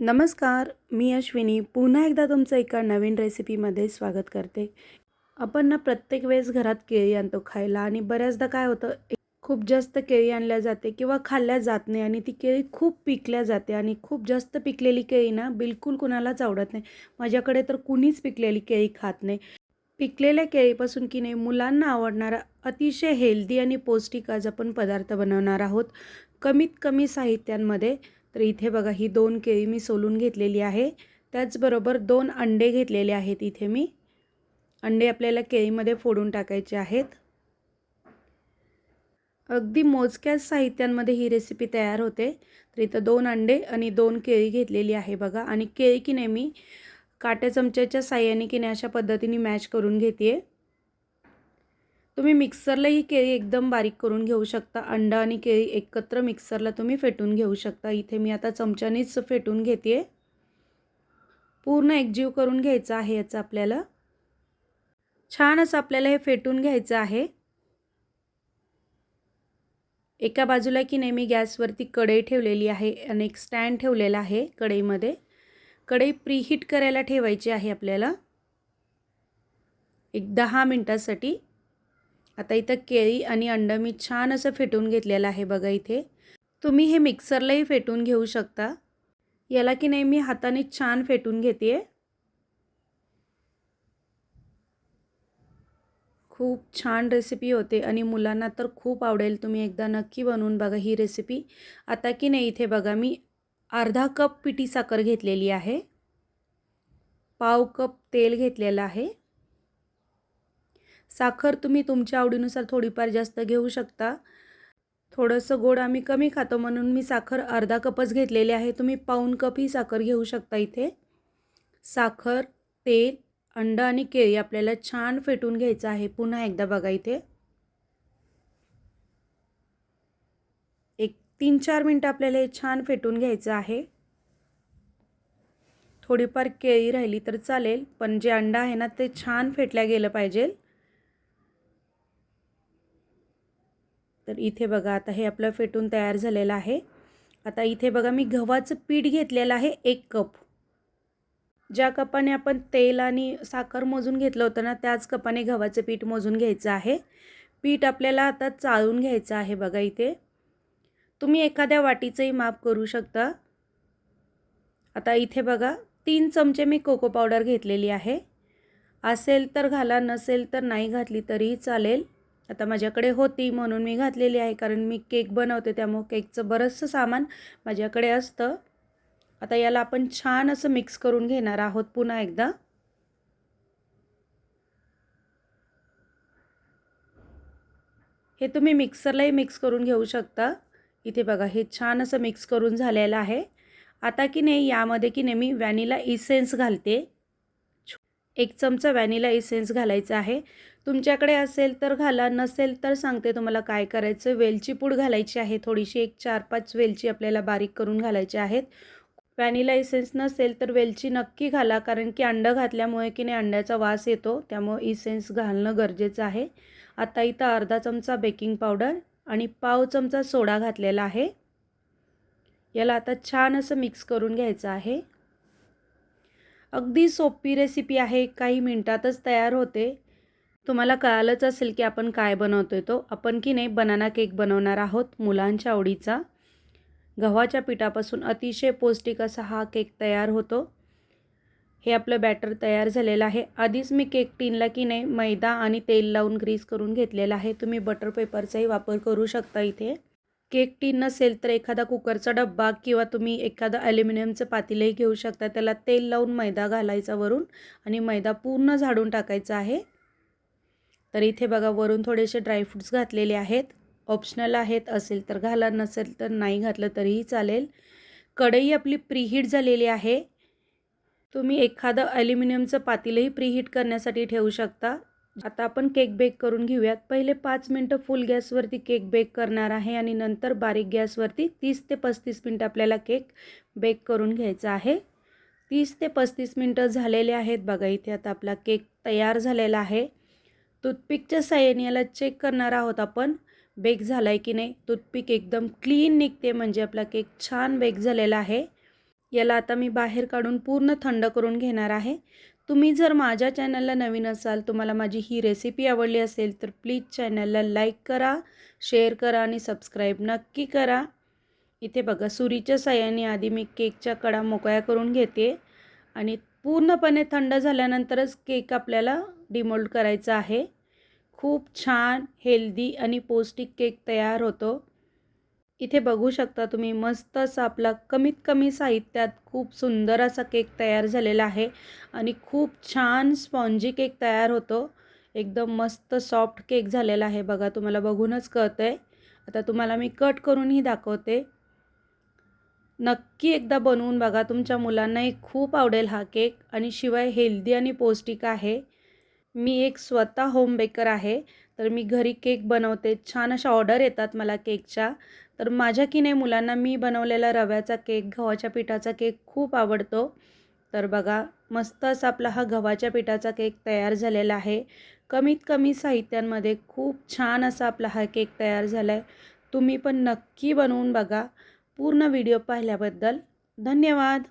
नमस्कार मी अश्विनी. पुन्हा एकदा तुमचं एका नवीन रेसिपीमध्ये स्वागत करते. आपण ना प्रत्येक वेळेस घरात केळी आणतो खायला आणि बऱ्याचदा काय होतं खूप जास्त केळी आणल्या जाते किंवा खाल्ल्या जात नाही आणि ती केळी खूप पिकल्या जाते आणि खूप जास्त पिकलेली केळी ना बिलकुल कुणालाच आवडत नाही. माझ्याकडे तर कुणीच पिकलेली केळी खात नाही. पिकलेल्या केळीपासून की नाही मुलांना आवडणारा अतिशय हेल्दी आणि पौष्टिक आज आपण पदार्थ बनवणार आहोत. कमीत कमी साहित्यांमध्ये तर इथे बघा ही दोन केळी मी सोलून घेतलेली आहे. त्याचबरोबर दोन अंडे घेतलेले आहेत इथे मी. अंडे आपल्याला केळीमध्ये फोडून टाकायचे आहेत. अगदी मोजक्याच साहित्यांमध्ये ही रेसिपी तयार होते. तर इथं दोन अंडे आणि दोन केळी घेतलेली आहे बघा. आणि केळी की नाही मी काट्या चमच्याच्या साह्याने की नाही अशा पद्धतीने मॅश करून घेते तुम्ही मिक्सरला ही केळी एकदम बारीक करून घेऊ शकता. अंडा आणि केळी एकत्र मिक्सरला तुम्ही फेटून घेऊ शकता. इथे मी आता चमच्यानेच फेटून घेते पूर्ण एकजीव करून घ्यायचं आहे याचं आपल्याला. छान असं आपल्याला हे फेटून घ्यायचं आहे. एका बाजूला की नेहमी गॅसवरती कढई ठेवलेली आहे. आणि एक स्टँड ठेवलेला आहे कढईमध्ये. कढई प्रीहीट करायला ठेवायची आहे आपल्याला. एक दहा मिनटासाठी. आता केळी आणि अंडं मी छान फेटून घेतलेलं आहे बघा इथे. तुम्ही हे मिक्सरलाही फेटून घेऊ शकता. याला की नाही मी हाताने छान फेटून घेते खूप छान रेसिपी होते आणि मुलांना तर आवडेल. तुम्ही एकदा नक्की बनवून बघा ही रेसिपी आता की नाही इथे बघा मी अर्धा कप पिठी साखर घेतलेली आहे. पाव कप तेल आहे. साखर तुम्ही तुमच्या आवडीनुसार थोडीफार जास्त घेऊ शकता. थोडंसं गोड आम्ही कमी खातो म्हणून मी साखर अर्धा कपच घेतलेली आहे. तुम्ही पाऊन कप ही साखर घेऊ शकता इथे. साखर तेल अंड आणि केळी आपल्याला छान फेटून घ्यायचं आहे. पुन्हा एकदा बघा इथे. एक तीन चार मिनटं आपल्याला हे छान फेटून घ्यायचं आहे. थोडीफार केळी राहिली तर चालेल पण जे अंडा आहे ना ते छान फेटल्या गेलं पाहिजे. तर इथे बघा आता हे आपलं फेटून तयार झालेलं आहे. आता इथे बघा मी गव्हाचं पीठ घेतलेलं आहे एक कप. ज्या कपाने आपण तेल आणि साखर मोजून घेतलं होतं ना त्याच कपाने गव्हाचं पीठ मोजून घ्यायचं आहे. पीठ आपल्याला आता चाळून घ्यायचं आहे बघा इथे. तुम्ही एखाद्या वाटीचंही माप करू शकता. आता इथे बघा तीन चमचे मी कोको पावडर घेतलेली आहे. असेल तर घाला नसेल तर नाही घातली तरीही चालेल. आता माझ्याकडे होती म्हणून मी घातलेली आहे कारण मी केक बनवते त्यामुळं केकचं बरंचसं सामान माझ्याकडे असतं. आता याला आपण छान असं मिक्स करून घेणार आहोत पुन्हा एकदा. हे तुम्ही मिक्सरलाही मिक्स करून घेऊ शकता. इथे बघा हे छान असं मिक्स करून झालेलं आहे. आता की नाही यामध्ये की नाही मी व्हॅनिला इसेन्स घालते. एक चमचा व्हॅनिला इसेन्स घालायचा आहे. तुमच्याकडे असेल तर घाला नसेल तर सांगते तुम्हाला काय करायचं. वेलची पूड घालायची आहे. थोडीशी एक चार पाच वेलची आपल्याला बारीक करून घालायची आहेत. व्हॅनिला इसेन्स नसेल तर वेलची नक्की घाला कारण की अंडं घातल्यामुळे की नाही अंड्याचा वास येतो त्यामुळे इसेन्स घालणं गरजेचं आहे. आता इथं अर्धा चमचा बेकिंग पावडर आणि पाव चमचा सोडा घातलेला आहे. याला आता छान असं मिक्स करून घ्यायचं आहे. अगदी सोपी रेसिपी आहे. काही मिनटातच तयार होते. तुम्हाला कळालंच असेल की आपण काय बनवतोय तो. आपण की नाही बनाना केक बनवणार आहोत मुलांच्या आवडीचा. गव्हाच्या पिठापासून अतिशय पौष्टिक असा हा केक तयार होतो. हे आपलं बॅटर तयार झालेलं आहे. आधीच मी केक टीनला की नाही मैदा आणि तेल लावून ग्रीस करून घेतलेला आहे. तुम्ही बटर पेपरचाही वापर करू शकता इथे. केक टीन नसेल तर एखादा कुकरचा डब्बा किंवा तुम्ही एखादं ॲल्युमिनियमचं पातीलही घेऊ शकता. त्याला तेल लावून मैदा घालायचा वरून आणि मैदा पूर्ण झाडून टाकायचा आहे. तर इथे बघा वरून थोडेसे ड्रायफ्रूट्स घातलेले आहेत. ऑप्शनल आहेत असेल तर घाला नसेल तर नाही घातलं तरीही चालेल. कढई आपली प्रीहीट झालेली आहे. तुम्ही एखादं ॲल्युमिनियमचं पातीलही प्रीहीट करण्यासाठी ठेवू शकता. आता आपण केक बेक करून घेऊयात. पहिले पाच मिनटं फुल गॅसवरती केक बेक करणार आहे आणि नंतर बारीक गॅसवरती तीस ते पस्तीस मिनटं आपल्याला केक बेक करून घ्यायचा आहे. तीस ते पस्तीस मिनटं झालेले आहेत बघा इथे आता आपला केक तयार झालेला आहे. टूथपिकच्या साह्याने याला चेक करणार आहोत आपण बेक झाला आहे की नाही. टूथपिक एकदम क्लीन निघते म्हणजे आपला केक छान बेक झालेला आहे. याला आता मी बाहेर काढून पूर्ण थंड करून घेणार आहे. तुम्ही जर माझ्या चॅनलला नवीन असाल तुम्हाला माझी ही रेसिपी आवडली असेल तर प्लीज चॅनलला लाईक करा शेअर करा आणि सबस्क्राईब नक्की करा. इथे बघा सुरीच्या साह्याने आधी मी केकच्या कडा मोकळ्या करून घेते आणि पूर्णपणे थंड झाल्यानंतरच केक आपल्याला डिमोल्ड करायचा आहे. खूप छान हेल्दी आणि पौष्टिक केक तयार होतो. इथे बघू शकता तुम्ही मस्त असा आपला कमीत कमी साहित्यात खूप सुंदर असा केक तयार झालेला आहे. आणि खूप छान स्पॉन्जी केक तयार होतो. एकदम मस्त सॉफ्ट केक झालेला आहे बघा तुम्हाला बघूनच कळतं आहे आता तुम्हाला मी कट करूनही दाखवते. नक्की एकदा बनवून बघा तुमच्या मुलांनाही खूप आवडेल हा केक. आणि शिवाय हेल्दी आणि पौष्टिक आहे. मी एक स्वतः होम बेकर आहे. तर मी घरी केक बनवते. छान अशा ऑर्डर येतात मला केकच्या. तर माझ्या की नाही मुलांना मी बनवलेला रव्याचा केक गव्हाच्या पिठाचा केक खूप आवडतो. तर बघा मस्त असा आपला हा गव्हाच्या पिठाचा केक तयार झालेला आहे. कमीत कमी साहित्यांमध्ये खूप छान असा आपला हा केक तयार झाला आहे तुम्ही पण नक्की बनवून बघा. पूर्ण व्हिडिओ पाहिल्याबद्दल धन्यवाद.